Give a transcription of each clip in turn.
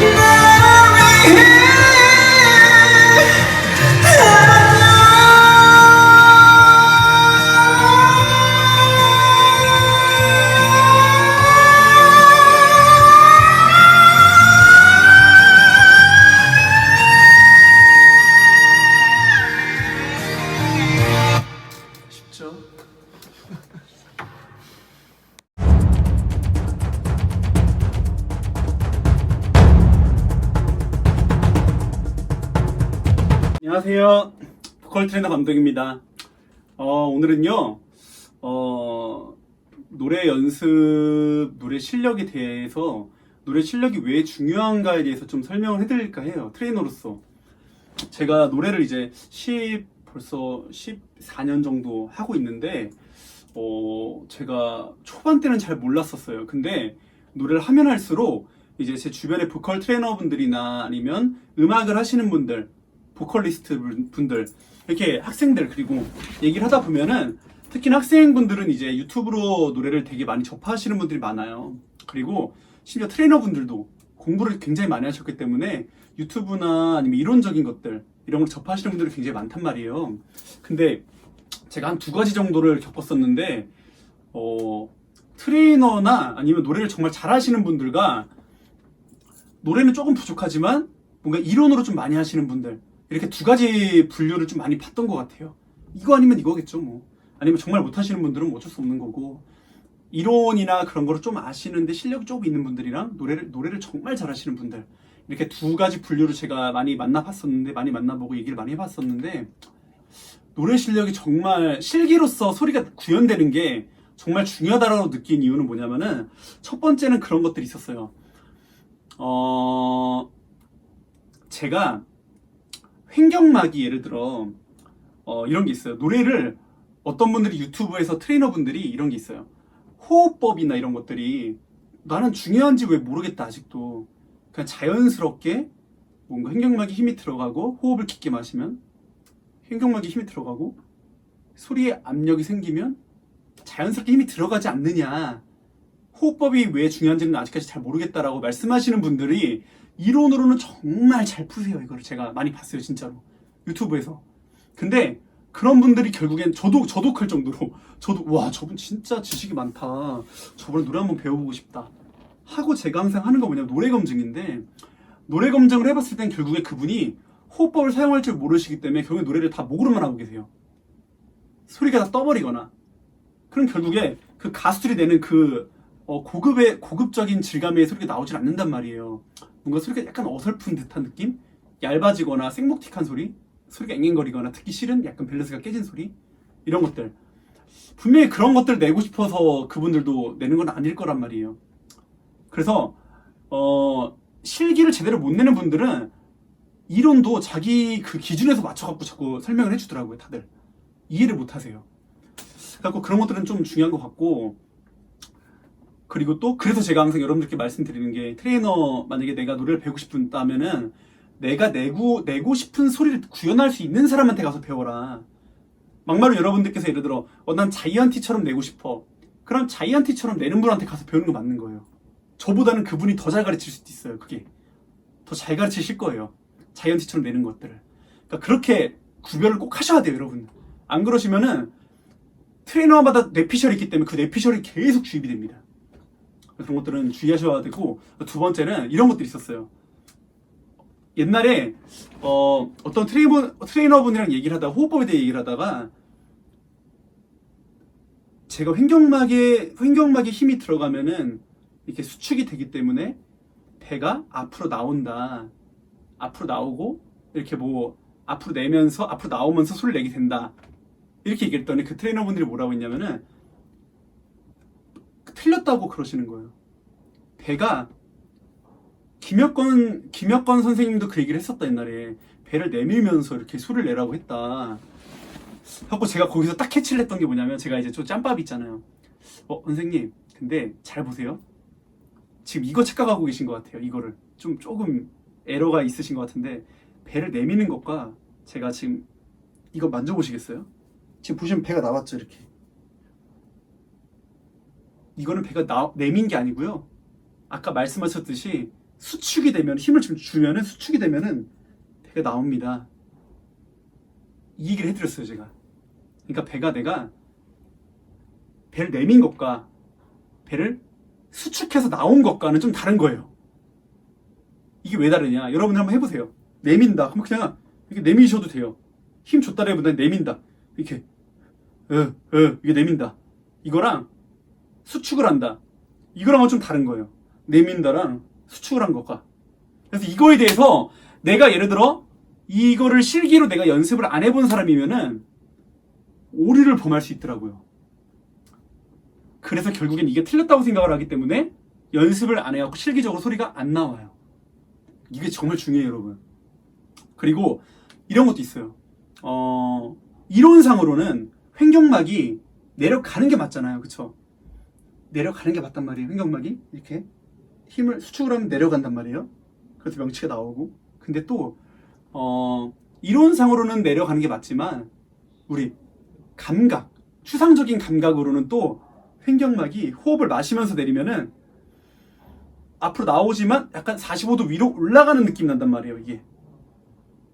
glory. 안녕하세요. 보컬 트레이너 감독입니다. 어, 오늘은요, 어, 노래 연습, 노래 실력에 대해서 노래 실력이 왜 중요한가에 대해서 좀 설명을 해드릴까 해요. 트레이너로서. 제가 노래를 이제 10, 벌써 14년 정도 하고 있는데, 어, 제가 초반 때는 잘 몰랐었어요. 근데 노래를 하면 할수록 이제 제 주변의 보컬 트레이너분들이나 아니면 음악을 하시는 분들, 보컬리스트 분- 분들, 이렇게 학생들, 그리고 얘기를 하다 보면은 특히 학생분들은 이제 유튜브로 노래를 되게 많이 접하시는 분들이 많아요. 그리고 심지어 트레이너분들도 공부를 굉장히 많이 하셨기 때문에 유튜브나 아니면 이론적인 것들, 이런 걸 접하시는 분들이 굉장히 많단 말이에요. 근데 제가 한 두 가지 정도를 겪었었는데, 어, 트레이너나 아니면 노래를 정말 잘하시는 분들과 노래는 조금 부족하지만 뭔가 이론으로 좀 많이 하시는 분들, 이렇게 두 가지 분류를 좀 많이 봤던 것 같아요. 이거 아니면 이거겠죠, 뭐. 아니면 정말 못하시는 분들은 뭐 어쩔 수 없는 거고, 이론이나 그런 거를 좀 아시는데 실력이 조금 있는 분들이랑 노래를, 노래를 정말 잘하시는 분들, 이렇게 두 가지 분류를 제가 많이 만나봤었는데, 많이 만나보고 얘기를 많이 해봤었는데, 노래 실력이 정말 실기로서 소리가 구현되는 게 정말 중요하다고 느낀 이유는 뭐냐면은 첫 번째는 그런 것들이 있었어요. 어, 제가 횡격막이 예를 들어 어, 이런 게 있어요. 노래를 어떤 분들이 유튜브에서 트레이너분들이 이런 게 있어요. 호흡법이나 이런 것들이 나는 중요한지 왜 모르겠다 아직도 그냥 자연스럽게 뭔가 횡격막에 힘이 들어가고 호흡을 깊게 마시면 횡격막에 힘이 들어가고 소리에 압력이 생기면 자연스럽게 힘이 들어가지 않느냐 호흡법이 왜 중요한지는 아직까지 잘 모르겠다라고 말씀하시는 분들이 이론으로는 정말 잘 푸세요. 이거를 제가 많이 봤어요 진짜로. 유튜브에서. 근데 그런 분들이 결국엔 저도 클 정도로 저도 와 저분 진짜 지식이 많다. 저번에 노래 한번 배워보고 싶다. 하고 제가 항상 하는 거 뭐냐면 노래 검증인데 노래 검증을 해봤을 땐 결국에 그분이 호흡법을 사용할 줄 모르시기 때문에 결국에 노래를 다 목으로만 하고 계세요. 소리가 다 떠버리거나. 그럼 결국에 그 가수들이 내는 그 어, 고급의 고급적인 질감의 소리가 나오질 않는단 말이에요. 뭔가 소리가 약간 어설픈 듯한 느낌, 얇아지거나 생목틱한 소리, 소리가 앵앵거리거나 듣기 싫은 약간 밸런스가 깨진 소리 이런 것들 분명히 그런 것들 내고 싶어서 그분들도 내는 건 아닐 거란 말이에요. 그래서 어, 실기를 제대로 못 내는 분들은 이론도 자기 그 기준에서 맞춰갖고 자꾸 설명을 해주더라고요, 다들 이해를 못 하세요. 그래갖고 그런 것들은 좀 중요한 것 같고 그리고 또 그래서 제가 항상 여러분들께 말씀드리는 게 트레이너 만약에 내가 노래를 배우고 싶다면은 내가 내고 내고 싶은 소리를 구현할 수 있는 사람한테 가서 배워라. 막말로 여러분들께서 예를 들어 어, 난 자이언티처럼 내고 싶어. 그럼 자이언티처럼 내는 분한테 가서 배우는 거 맞는 거예요. 저보다는 그분이 더 잘 가르칠 수도 있어요. 그게 더 잘 가르치실 거예요. 자이언티처럼 내는 것들을. 그러니까 그렇게 구별을 꼭 하셔야 돼요, 여러분. 안 그러시면은 트레이너마다 뇌피셜이 있기 때문에 그 뇌피셜이 계속 주입이 됩니다. 그런 것들은 주의하셔야 되고 두 번째는 이런 것들이 있었어요. 옛날에 어, 어떤 트레이너, 트레이너분이랑 얘기를 하다가 호흡법에 대해 얘기를 하다가 제가 횡격막에 횡격막에 힘이 들어가면은 이렇게 수축이 되기 때문에 배가 앞으로 나온다. 앞으로 나오고 이렇게 뭐 앞으로 내면서 앞으로 나오면서 소리를 내게 된다. 이렇게 얘기했더니 그 트레이너분들이 뭐라고 했냐면은 틀렸다고 그러시는 거예요. 배가 김혁건 김혁건 선생님도 그 얘기를 했었다 옛날에 배를 내밀면서 이렇게 소리를 내라고 했다. 하고 제가 거기서 딱 캐치를 했던 게 뭐냐면 제가 이제 좀 짬밥 있잖아요. 어 선생님 근데 잘 보세요. 지금 이거 착각하고 계신 것 같아요. 이거를 좀 조금 에러가 있으신 것 같은데 배를 내미는 것과 제가 지금 이거 만져보시겠어요? 지금 보시면 배가 나왔죠 이렇게. 이거는 배가 나, 내민 게 아니고요. 아까 말씀하셨듯이 수축이 되면 힘을 좀 주면은 수축이 되면은 배가 나옵니다. 이 얘기를 해드렸어요 제가. 그러니까 배가 내가 배를 내민 것과 배를 수축해서 나온 것과는 좀 다른 거예요. 이게 왜 다르냐? 여러분들 한번 해보세요. 내민다. 그럼 그냥 이렇게 내미셔도 돼요. 힘 줬다라기보다 내민다. 이렇게 어, 어, 이게 내민다. 이거랑 수축을 한다. 이거랑은 좀 다른 거예요. 내민다랑 수축을 한 것과. 그래서 이거에 대해서 내가 예를 들어 이거를 실기로 내가 연습을 안 해본 사람이면은 오류를 범할 수 있더라고요. 그래서 결국엔 이게 틀렸다고 생각을 하기 때문에 연습을 안 해갖고 실기적으로 소리가 안 나와요. 이게 정말 중요해요, 여러분. 그리고 이런 것도 있어요. 어, 이론상으로는 횡격막이 내려가는 게 맞잖아요. 그쵸? 내려가는 게 맞단 말이에요. 횡격막이. 이렇게 힘을 수축을 하면 내려간단 말이에요. 그래서 명치가 나오고. 근데 또, 어, 이론상으로는 내려가는 게 맞지만, 우리 감각, 추상적인 감각으로는 또 횡격막이 호흡을 마시면서 내리면은 앞으로 나오지만 약간 45도 위로 올라가는 느낌 난단 말이에요, 이게.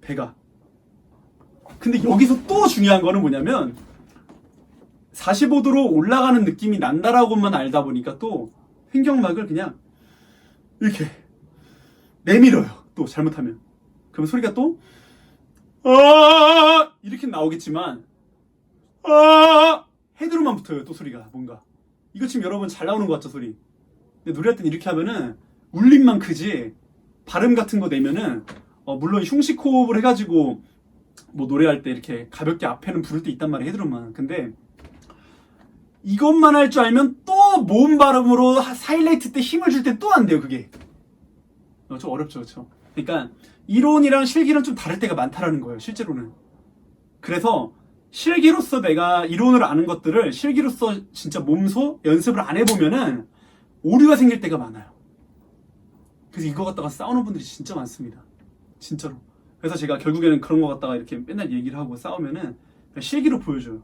배가. 근데 여기서 또 중요한 거는 뭐냐면 45도로 올라가는 느낌이 난다라고만 알다 보니까 또 횡격막을 그냥 이렇게 내밀어요. 또 잘못하면. 그럼 소리가 또 아! 이렇게 나오겠지만 아! 헤드로만 붙어요. 또 소리가 뭔가. 이거 지금 여러분 잘 나오는 것 같죠, 소리. 근데 노래할 땐 이렇게 하면은 울림만 크지 발음 같은 거 내면은 어, 물론 흉식 호흡을 해가지고 뭐 노래할 때 이렇게 가볍게 앞에는 부를 때 있단 말이에요 헤드로만 근데 이것만 할 줄 알면 또 모음 발음으로 하이라이트 때 힘을 줄 때 또 안 돼요 그게. 어, 좀 어렵죠 그렇죠 그러니까 이론이랑 실기랑 좀 다를 때가 많다라는 거예요 실제로는. 그래서 실기로서 내가 이론을 아는 것들을 실기로서 진짜 몸소 연습을 안 해보면은 오류가 생길 때가 많아요. 그래서 이거 갖다가 싸우는 분들이 진짜 많습니다. 진짜로. 그래서 제가 결국에는 그런 거 갖다가 이렇게 맨날 얘기를 하고 싸우면은 실기로 보여줘요.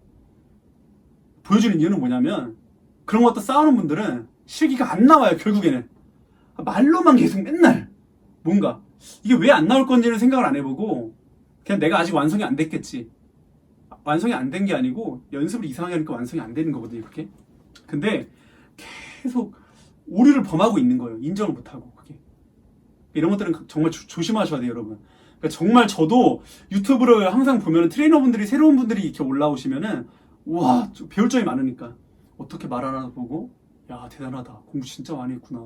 보여주는 이유는 뭐냐면 그런 거 갖다 싸우는 분들은 실기가 안 나와요. 결국에는 말로만 계속 맨날 뭔가 이게 왜 안 나올 건지를 생각을 안 해보고 그냥 내가 아직 완성이 안 됐겠지. 완성이 안 된 게 아니고 연습을 이상하게 하니까 완성이 안 되는 거거든요. 그게. 근데 계속 오류를 범하고 있는 거예요. 인정을 못 하고 그게. 이런 것들은 정말 조, 조심하셔야 돼요, 여러분. 그러니까 정말 저도 유튜브를 항상 보면 트레이너분들이 새로운 분들이 이렇게 올라오시면은 와좀 배울 점이 많으니까 어떻게 말하나 보고 야 대단하다. 공부 진짜 많이 했구나.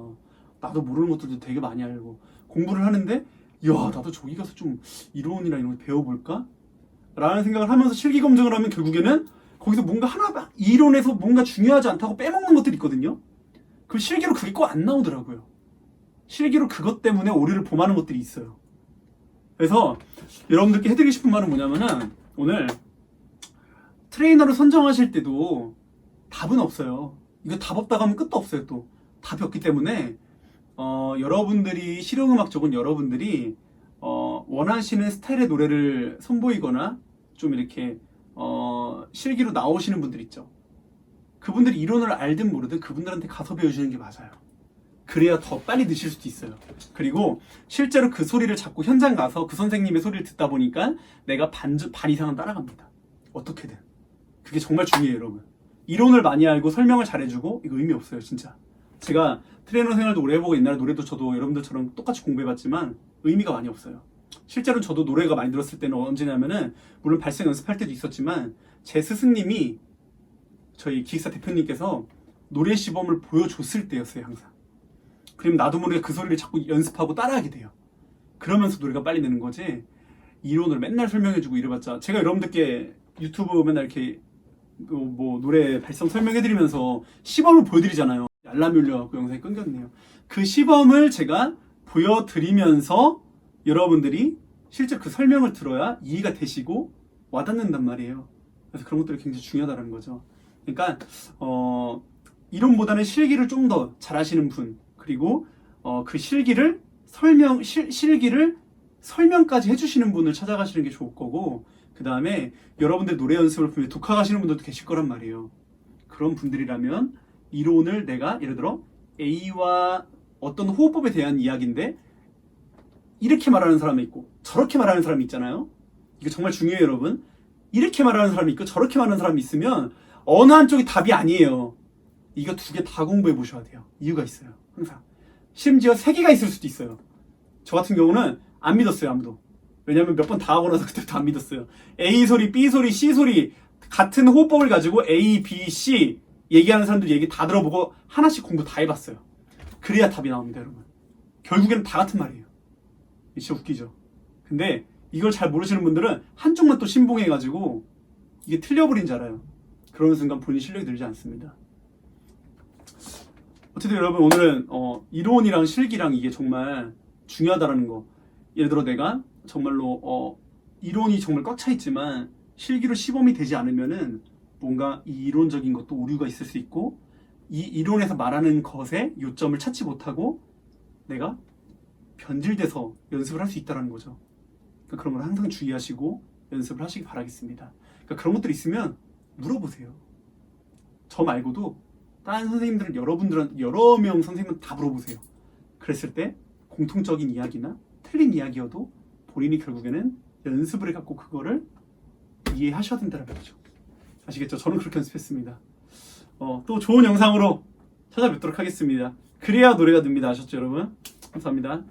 나도 모르는 것들도 되게 많이 알고 공부를 하는데 야 나도 저기 가서 좀 이론이나 이런 거 배워볼까? 라는 생각을 하면서 실기 검증을 하면 결국에는 거기서 뭔가 하나 이론에서 뭔가 중요하지 않다고 빼먹는 것들이 있거든요. 그럼 실기로 그게 꼭 안 나오더라고요. 실기로 그것 때문에 오류를 범하는 것들이 있어요. 그래서 여러분들께 해드리고 싶은 말은 뭐냐면은 오늘 트레이너를 선정하실 때도 답은 없어요. 이거 답 없다고 하면 끝도 없어요 또. 답이 없기 때문에 어, 여러분들이 실용음악 적은 여러분들이 어, 원하시는 스타일의 노래를 선보이거나 좀 이렇게 어, 실기로 나오시는 분들 있죠. 그분들이 이론을 알든 모르든 그분들한테 가서 배우시는 게 맞아요. 그래야 더 빨리 드실 수도 있어요. 그리고 실제로 그 소리를 잡고 현장 가서 그 선생님의 소리를 듣다 보니까 내가 반, 반 이상은 따라갑니다. 어떻게든. 그게 정말 중요해요, 여러분. 이론을 많이 알고 설명을 잘해주고 이거 의미 없어요, 진짜. 제가 트레이너 생활도 오래 해보고 옛날에 노래도 저도 여러분들처럼 똑같이 공부해봤지만 의미가 많이 없어요. 실제로 저도 노래가 많이 들었을 때는 언제냐면은 물론 발성 연습할 때도 있었지만 제 스승님이 저희 기획사 대표님께서 노래 시범을 보여줬을 때였어요, 항상. 그럼 나도 모르게 그 소리를 자꾸 연습하고 따라하게 돼요. 그러면서 노래가 빨리 되는 거지. 이론을 맨날 설명해주고 이래봤자 제가 여러분들께 유튜브 맨날 이렇게 그 뭐 노래 발성 설명해드리면서 시범을 보여드리잖아요. 알람이 울려갖고 영상이 끊겼네요. 그 시범을 제가 보여드리면서 여러분들이 실제 그 설명을 들어야 이해가 되시고 와닿는단 말이에요. 그래서 그런 것들이 굉장히 중요하다는 거죠. 그러니까 어, 이론보다는 실기를 좀 더 잘하시는 분 그리고 어, 그 실기를 설명 실, 실기를 설명까지 해주시는 분을 찾아가시는 게 좋을 거고 그 다음에 여러분들 노래 연습을 보면 독학하시는 분들도 계실 거란 말이에요. 그런 분들이라면 이론을 내가 예를 들어 A와 어떤 호흡법에 대한 이야기인데 이렇게 말하는 사람이 있고 저렇게 말하는 사람이 있잖아요. 이거 정말 중요해요, 여러분. 이렇게 말하는 사람이 있고 저렇게 말하는 사람이 있으면 어느 한쪽이 답이 아니에요. 이거 두 개 다 공부해 보셔야 돼요. 이유가 있어요. 항상. 심지어 세 개가 있을 수도 있어요. 저 같은 경우는 안 믿었어요, 아무도. 왜냐면 몇 번 다 하고 나서 그때부터 안 믿었어요. A 소리, B 소리, C 소리 같은 호흡법을 가지고 A, B, C 얘기하는 사람들 얘기 다 들어보고 하나씩 공부 다 해봤어요. 그래야 답이 나옵니다, 여러분. 결국에는 다 같은 말이에요. 진짜 웃기죠. 근데 이걸 잘 모르시는 분들은 한쪽만 또 신봉해가지고 이게 틀려버린 줄 알아요. 그러는 순간 본인 실력이 늘지 않습니다. 어쨌든 여러분 오늘은 어, 이론이랑 실기랑 이게 정말 중요하다라는 거. 예를 들어 내가 정말로 어, 이론이 정말 꽉 차 있지만 실기로 시범이 되지 않으면은 뭔가 이 이론적인 것도 오류가 있을 수 있고 이 이론에서 말하는 것에 요점을 찾지 못하고 내가 변질돼서 연습을 할 수 있다는 거죠. 그러니까 그런 걸 항상 주의하시고 연습을 하시기 바라겠습니다. 그러니까 그런 것들이 있으면 물어보세요. 저 말고도 다른 선생님들은 여러분들은 여러 명 선생님은 다 물어보세요. 그랬을 때 공통적인 이야기나 틀린 이야기여도 본인이 결국에는 연습을 해갖고 그거를 이해하셔야 된다는 거죠. 아시겠죠? 저는 그렇게 연습했습니다. 어, 또 좋은 영상으로 찾아뵙도록 하겠습니다. 그래야 노래가 듭니다. 아셨죠, 여러분? 감사합니다.